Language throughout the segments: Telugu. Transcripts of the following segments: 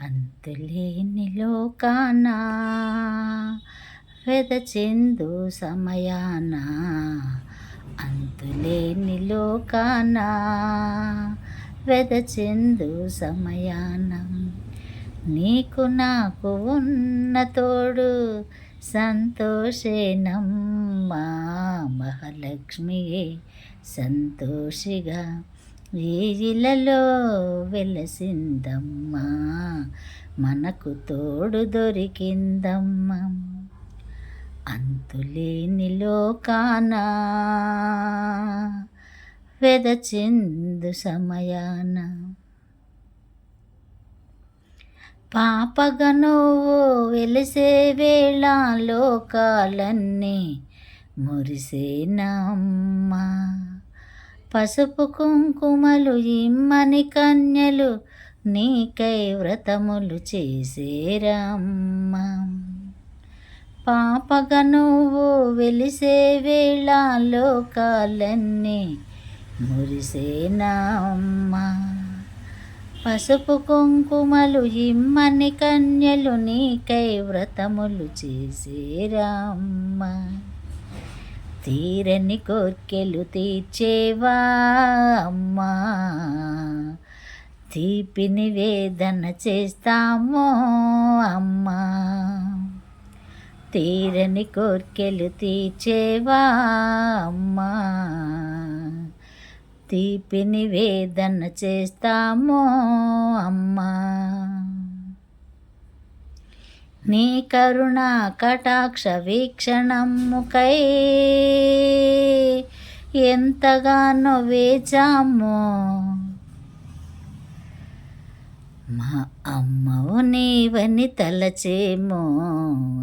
అంతులేని లోకాన వెదచెందు సమయాన అంతులేని లోకాన వెదచెందు సమయానం నీకు నాకు ఉన్న తోడు సంతోషేనమ్మా మహాలక్ష్మియే సంతోషిగా వీరిలలో వెలసిందమ్మా. మనకు తోడు దొరికిందమ్మా. అంతులేని లోకాన వెదచిందు సమయాన. పాపగా నువ్వు వెలిసే వేళ లోకాలన్నీ మురిసేనమ్మా. పసుపు కుంకుమలు ఇమ్మని కన్యలు నీకై వ్రతములు చేసేరమ్మ పాపగా నువ్వు వెలిసే వేళ లోకాలన్నీ మురిసేనామ్మ పసుపు కుంకుమలు ఇమ్మని కన్యలు నీకై వ్రతములు చేసేరమ్మ తీరని కోర్కెలు తీర్చేవా అమ్మా? తీపి నివేదన చేస్తామో అమ్మా? తీరని కోర్కెలు తీర్చేవా అమ్మా? తీపి నివేదన చేస్తామో అమ్మా? నీ కరుణ కటాక్ష వీక్షణముకై ఎంతగానో వేచామో. మా అమ్మవు నీవని తలచేమో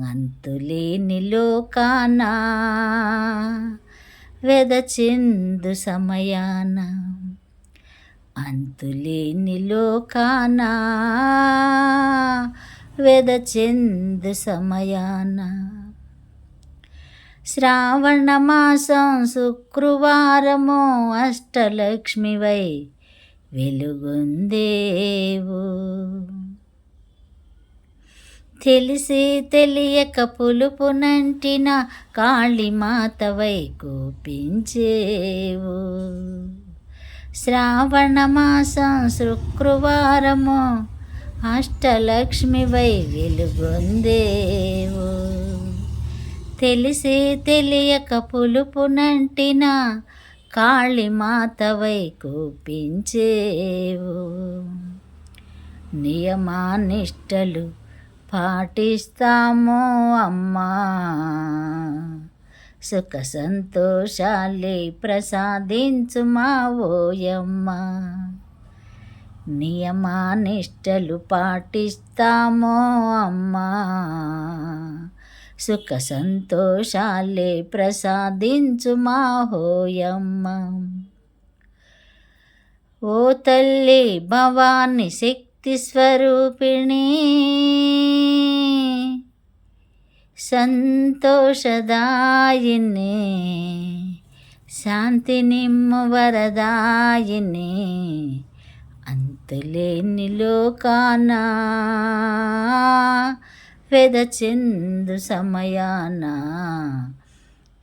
అంతులేని లోకానా వెదచిందు సమయాన అంతులేని లోకానా వెదచెందు సమయాన శ్రావణ మాసం శుక్రవారము అష్టలక్ష్మివై వెలుగొందేవు తెలిసి తెలియక పులుపునంటిన కాళీమాతవై కోపించేవు. శ్రావణ మాసం శుక్రవారము అష్టలక్ష్మివై వెలుగొందేవు. తెలిసి తెలియక పులుపునంటిన కాళీమాతవై కూపించేవు. నియమానిష్టలు పాటిస్తామో అమ్మా. సుఖ సంతోషాలే ప్రసాదించు మా ఓయమ్మా నియమానిష్టలు పాటిస్తామో అమ్మా. సుఖ సంతోషాలే ప్రసాదించు మా హోయమ్మ. ఓ తల్లి భవాని శక్తి స్వరూపిణి సంతోషదాయిని శాంతి నిమ్మ వరదాయిని అంతులేని లోకాన వెదచెందు సమయాన.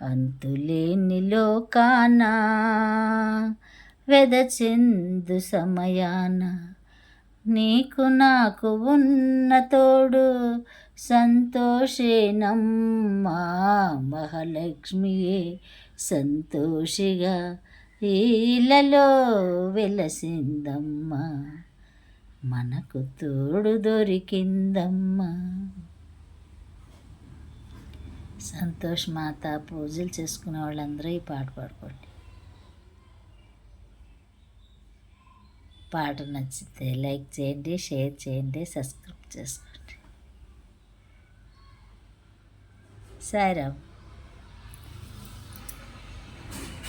అంతులేని లోకాన వెదచెందు సమయాన. నీకు నాకు ఉన్న తోడు సంతోషేనమ్మా. మహాలక్ష్మియే సంతోషిగా ఈలలో వెలసిందమ్మా. మనకు తోడు దొరికిందమ్మా. సంతోష్ మాత పూజలు చేసుకునే వాళ్ళందరూ ఈ పాట పాడుకోండి. పాట నచ్చితే లైక్ చేయండి షేర్ చేయండి సబ్స్క్రైబ్ చేసుకోండి. సాయిరామ్